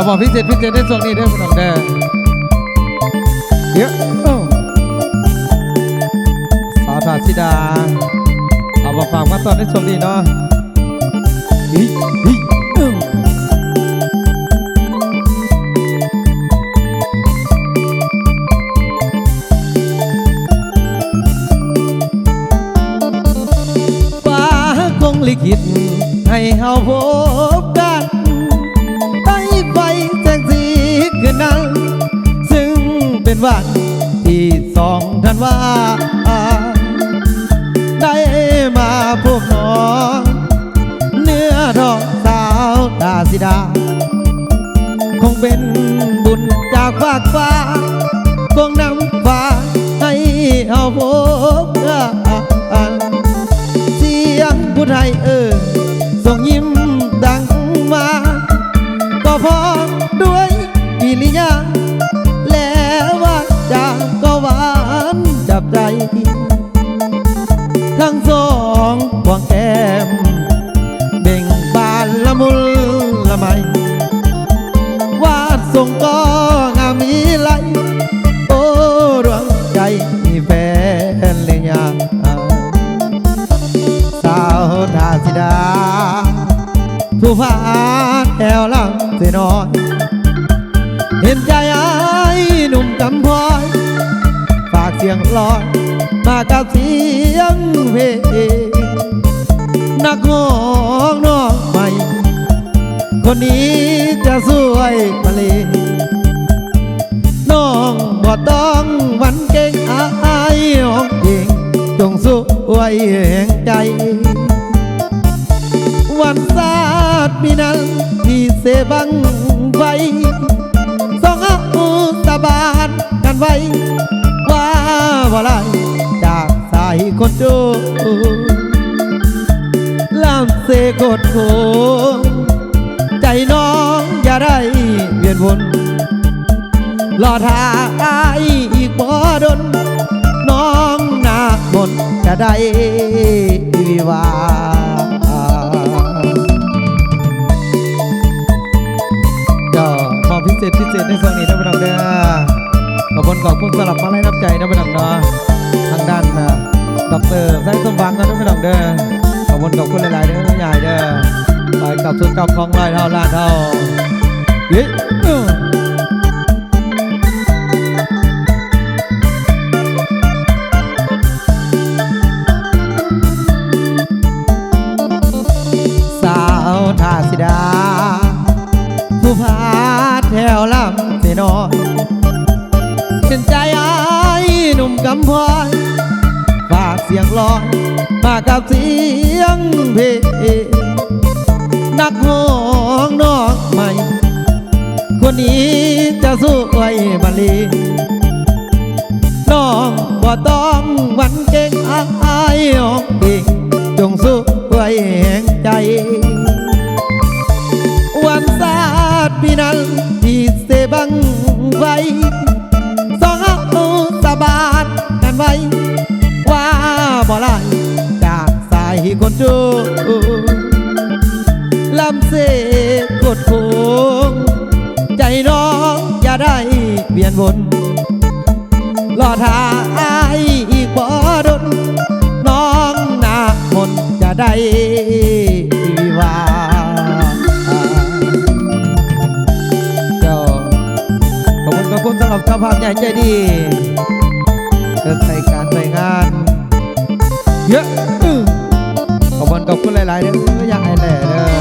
เอาบอกพิเศษพิเศษในช่วงนี้เด้อพี่น้องเด้อเยอะเอ้าสาวทาสิดา เอามาฝากมาตอนในช่วงนี้เนาะฮิฮิฟ้าคงลิขิตให้เฮาพบ เป็นวันที่สองธันวาได้มาพบน้องเนื้อทองสาวดาสิดา คงเป็นบุญจากฟากฟ้าคงนำฟ้าให้เอาพบ ทรงก็งามีไหลโอ้ดวงใจมีแฟนเลยยาสาวทาสิดา ผู้พาแอวลำเสน้อยเห็นใจไอ้หนุ่มกำพร้อย ฝากเสียงลอยมากับเสียงเพลงนักหองหม่ คนนี้จะสวยมาเลยน้องบ่ต้องวันเก่งอายห้องเก่งจงสวยแห่งใจ วันศาสตร์มีนั้นที่เสบังไฟสองอาสาบานกันไว้ ว่าว่าไรจากสายคนโจลำเสกดโค รอท่าอายอีกบ่ดน น้องหน้ามนจะได้วิวาก็มอบพิเศษพิเศษในส่วนนี้นะพี่น้องเด้อขอบคุณขอบคุณสำหรับมาไล่น้ำใจนะพี่น้องเนาะทางด้านนะดอกเตอร์ไส้สมบังกันนะพี่น้องเด้อขอบคุณขอบคุณหลายๆเด้อใหญ่เด้อไปกับสุดกับของลอยเท่าล้านเท่าเฮ้ เป็นใจไอ้ายหนุ่มกำพร้อยฝากเสียงลอยมากับเสียงเพลงนักห้องนอกใหม่ คนนี้จะสู้ไว้มาลีน้องบ่ต้องวันเก่งอายออกเองจงสู้ไว้แห่งใจ สตร์ปีนั้นที่เสบังไว้สองเอาสาบานกันไว้ ว่าบ่ไล่จากสายคนจูลำเสกกดโคงใจน้องอย่าได้เปลี่ยนวนรอท่าอายอีกบ่ดนน้องหน้ามนต์จะได้ ภาพใหญ่ใจดีเดินใส่การใส่งาน เยอะขอบคุณขอบคุณหลายๆเด้ออยากให้แหล่เด้อ